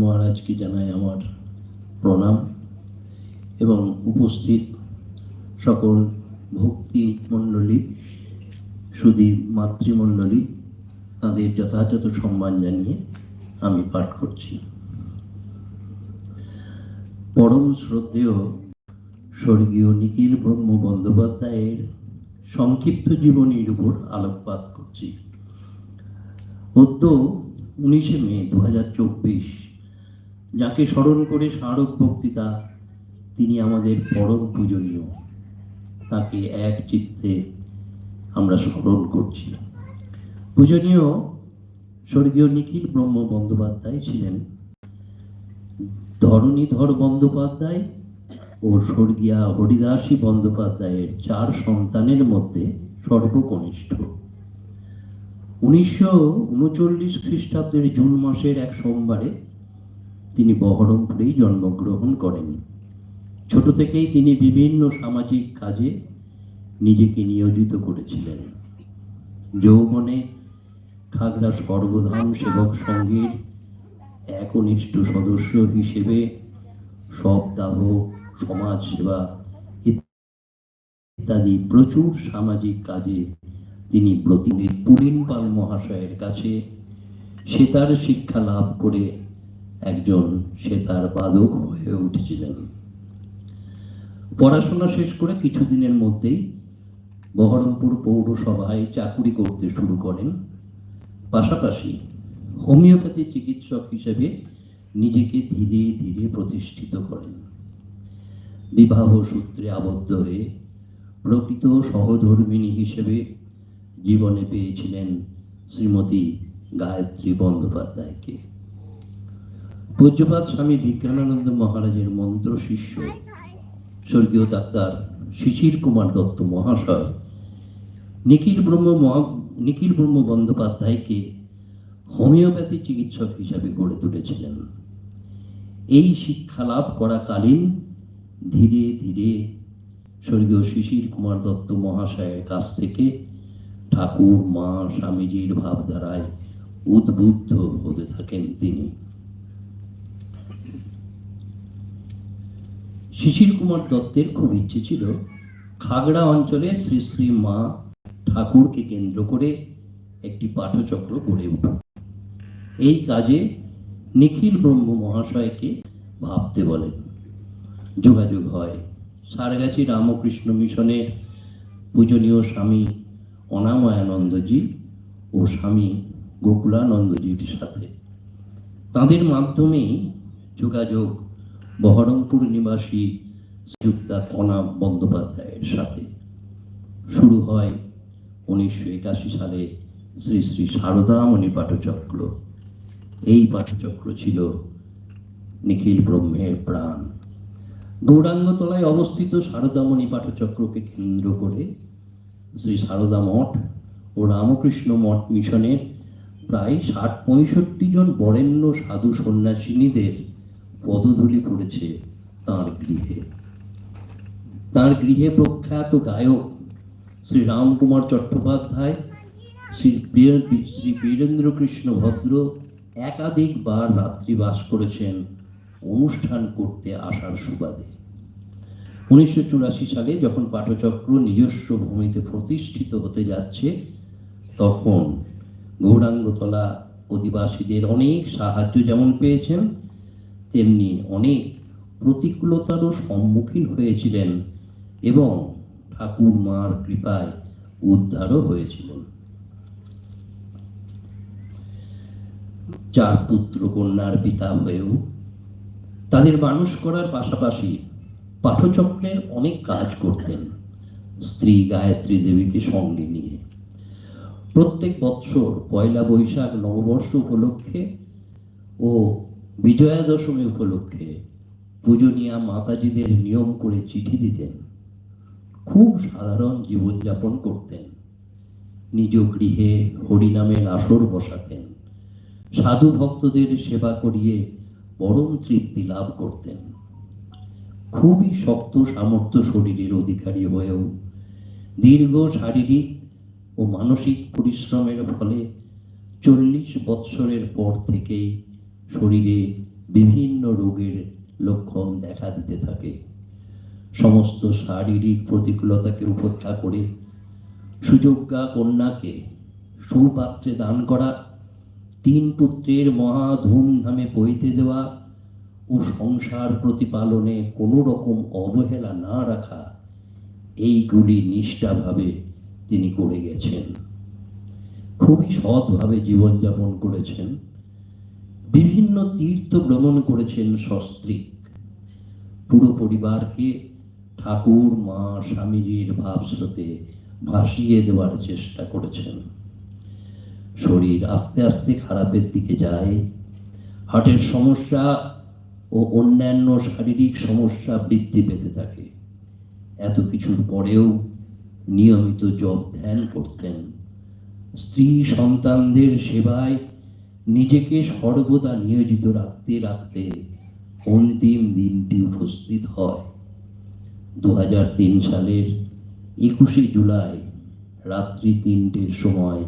মহারাজকে জানাই আমার প্রণাম এবং উপস্থিত সকল ভক্তি মণ্ডলী, সুদী মাতৃমণ্ডলী, তাদের যথাযথ সম্মান জানিয়ে আমি পাঠ করছি। পরম শ্রদ্ধেয় স্বর্গীয় নিখিল ব্রহ্ম বন্দ্যোপাধ্যায়ের সংক্ষিপ্ত জীবনীর উপর আলোকপাত করছি। অদ্য উনিশে মে দু হাজার চব্বিশ যাকে স্মরণ করে স্মারক বক্তৃতা, তিনি আমাদের পরম পূজনীয়। তাকে এক চিত্তে আমরা স্মরণ করছি। পূজনীয় স্বর্গীয় নিখিল ব্রহ্ম বন্দ্যোপাধ্যায় ছিলেন। ধরণীধর বন্দ্যোপাধ্যায় ও স্বর্গীয়া হরিদাসী বন্দ্যোপাধ্যায়ের চার সন্তানের মধ্যে সর্বকনিষ্ঠ। উনিশশো উনচল্লিশ খ্রিস্টাব্দের জুন মাসের এক সোমবারে তিনি বহরমপুরেই জন্মগ্রহণ করেন। ছোট থেকেই তিনি বিভিন্ন সামাজিক কাজে নিজেকে নিয়োজিত করেছিলেন। যৌবনে খাগড়া সর্বধাম সেবক সংঘের একনিষ্ঠ সদস্য হিসেবে সপ্তাহ, সমাজ সেবা ইত্যাদি প্রচুর সামাজিক কাজে তিনি প্রতিনিধি পুলিন পাল মহাশয়ের কাছে সেতার শিক্ষা লাভ করে একজন সেতার বাদক হয়ে উঠেছিলেন। পড়াশোনা শেষ করে কিছুদিনের মধ্যেই বহরমপুর পৌরসভায় চাকুরি করতে শুরু করেন। পাশাপাশি হোমিওপ্যাথি চিকিৎসক হিসেবে নিজেকে ধীরে ধীরে প্রতিষ্ঠিত করেন। বিবাহ সূত্রে আবদ্ধ হয়ে প্রকৃত সহধর্মিণী হিসেবে জীবনে পেয়েছিলেন শ্রীমতী গায়ত্রী বন্দ্যোপাধ্যায়কে। পূজ্যপাত স্বামী বিজ্ঞানানন্দ মহারাজের মন্ত্র শিষ্য, স্বর্গীয় ডাক্তার শিশির কুমার দত্ত মহাশয়, নিখিল ব্রহ্ম নিখিল ব্রহ্ম বন্দ্যোপাধ্যায়কে হোমিওপ্যাথি চিকিৎসক হিসাবে গড়ে তুলেছিলেন। এই শিক্ষা লাভ করাকালীন ধীরে ধীরে স্বর্গীয় শিশির কুমার দত্ত মহাশয়ের কাছ থেকে ঠাকুর, মা, স্বামীজির ভাবধারায় উদ্বুদ্ধ হতে থাকেন তিনি। শিশির কুমার দত্তের খুব ইচ্ছে ছিল খাগড়া অঞ্চলে শ্রী শ্রী মা ঠাকুরকে কেন্দ্র করে একটি পাঠচক্র গড়ে উঠুক। এই কাজে নিখিল ব্রহ্ম মহাশয়কে ভাবতে বলেন। যোগাযোগ হয়। সারগাছি রামকৃষ্ণ মিশনের পূজনীয় স্বামী অনাময়ানন্দজি ও স্বামী গোকুলানন্দজির সাথে। তাদের মাধ্যমেই যোগাযোগ বহরমপুর নিবাসী শ্রীযুক্তা কণা বন্দ্যোপাধ্যায়ের সাথে। শুরু হয় উনিশশো একাশি সালে শ্রী শ্রী সারদামণি পাঠচক্র। এই পাঠচক্র ছিল নিখিল ব্রহ্মের প্রাণ। গৌরাঙ্গতলায় অবস্থিত সারদামণি পাঠচক্রকে কেন্দ্র করে শ্রী সারদা মঠ ও রামকৃষ্ণ মঠ মিশনের প্রায় ষাট পঁয়ষট্টি জন বরেণ্য সাধু সন্ন্যাসিনীদের পদধূলি পড়েছে তাঁর গৃহে। তাঁর গৃহে প্রখ্যাত গায়ক শ্রী রামকুমার চট্টোপাধ্যায়, শ্রী শ্রী বীরেন্দ্র কৃষ্ণ ভদ্র একাধিকবার রাত্রিবাস করেছেন অনুষ্ঠান করতে আসার সুবাদে। উনিশশো চুরাশি সালে যখন পাঠচক্র নিজস্ব ভূমিতে প্রতিষ্ঠিত হতে যাচ্ছে, তখন গৌরাঙ্গতলা অধিবাসীদের অনেক সাহায্য যেমন পেয়েছেন তেমনি অনেক প্রতিকূলতারও সম্মুখীন হয়েছিলেন এবং ঠাকুর মার কৃপায় উদ্ধারও হয়েছিলেন। চার পুত্র কন্যার পিতা হয়েও তাদের মানুষ করার পাশাপাশি পাঠচক্রের অনেক কাজ করতেন স্ত্রী গায়ত্রী দেবীকে সঙ্গে নিয়ে। প্রত্যেক বৎসর পয়লা বৈশাখ নববর্ষ উপলক্ষে ও বিজয়া দশমী উপলক্ষে পূজনীয়া মাতাজিদের নিয়ম করে চিঠি দিতেন। খুব সাধারণ জীবনযাপন করতেন। নিজ গৃহে হরিনামের আসর বসাতেন। সাধু ভক্তদের সেবা করিয়ে পরম তৃপ্তি লাভ করতেন। খুবই শক্ত সামর্থ্য শরীরের অধিকারী হয়েও দীর্ঘ শারীরিক ও মানসিক পরিশ্রমের ফলে চল্লিশ বৎসরের পর থেকেই শরীরে বিভিন্ন রোগের লক্ষণ দেখা দিতে থাকে। সমস্ত শারীরিক প্রতিকূলতাকে উপেক্ষা করে সুযোগ্যা কন্যাকে সুপাত্রে দান করা, তিন পুত্রের মহা ধুমধামে বইতে দেওয়া ও সংসার প্রতিপালনে কোনো রকম অবহেলা না রাখা, এইগুলি নিষ্ঠাভাবে তিনি করে গেছেন। খুবই সৎভাবে জীবনযাপন করেছেন। বিভিন্ন তীর্থ ভ্রমণ করেছেন সস্ত্রীক পুরো পরিবারকে ঠাকুর, মা, স্বামীজির ভাবস্রোতে ভাসিয়ে দেওয়ার চেষ্টা করেছেন। শরীর আস্তে আস্তে খারাপের দিকে যায়। হার্টের সমস্যা ও অন্যান্য শারীরিক সমস্যা বৃদ্ধি পেতে থাকে। এত কিছুর পরেও নিয়মিত জপ ধ্যান করতেন। স্ত্রী সন্তানদের সেবায় নিজেকে সর্বদা নিয়োজিত রাখতে রাখতে অন্তিম দিনটি উপস্থিত হয়। দু হাজার তিন সালের একুশে জুলাই, রাত্রি তিনটের সময়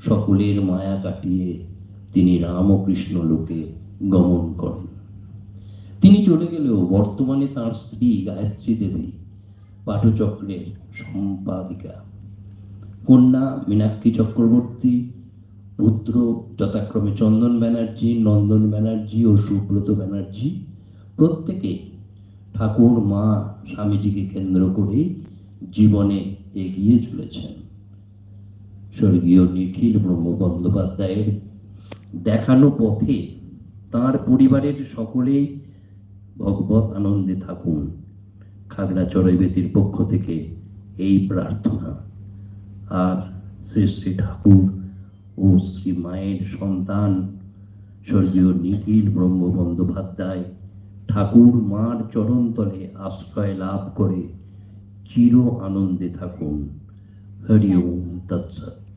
সকলের মায়া কাটিয়ে তিনি রামকৃষ্ণ লোকে গমন করেন। তিনি চলে গেলেও বর্তমানে তার স্ত্রী গায়ত্রী দেবী পাঠচক্রের সম্পাদিকা। কন্যা মীনাক্ষী চক্রবর্তী পুত্র যথাক্রমে চন্দন ব্যানার্জি, নন্দন ব্যানার্জি ও সুব্রত ব্যানার্জি প্রত্যেকে ঠাকুর মা স্বামীজিকে কেন্দ্র করেই জীবনে এগিয়ে চলেছেন। স্বর্গীয় নিখিল ব্রহ্ম বন্দ্যোপাধ্যায়ের দেখানো পথে তার পরিবারের সকলেই ভগবত আনন্দে থাকুন। খাগড়াচড়াই বেতির পক্ষ থেকে এই প্রার্থনা। আর শ্রী শ্রী ঠাকুর ও শ্রী মায়ের সন্তান, স্বর্গীয় নিখিল ব্রহ্ম বন্দ্যোপাধ্যায় ঠাকুর মার চরণতলে আশ্রয় লাভ করে চির আনন্দে থাকুন। হরি ওম তৎসৎ।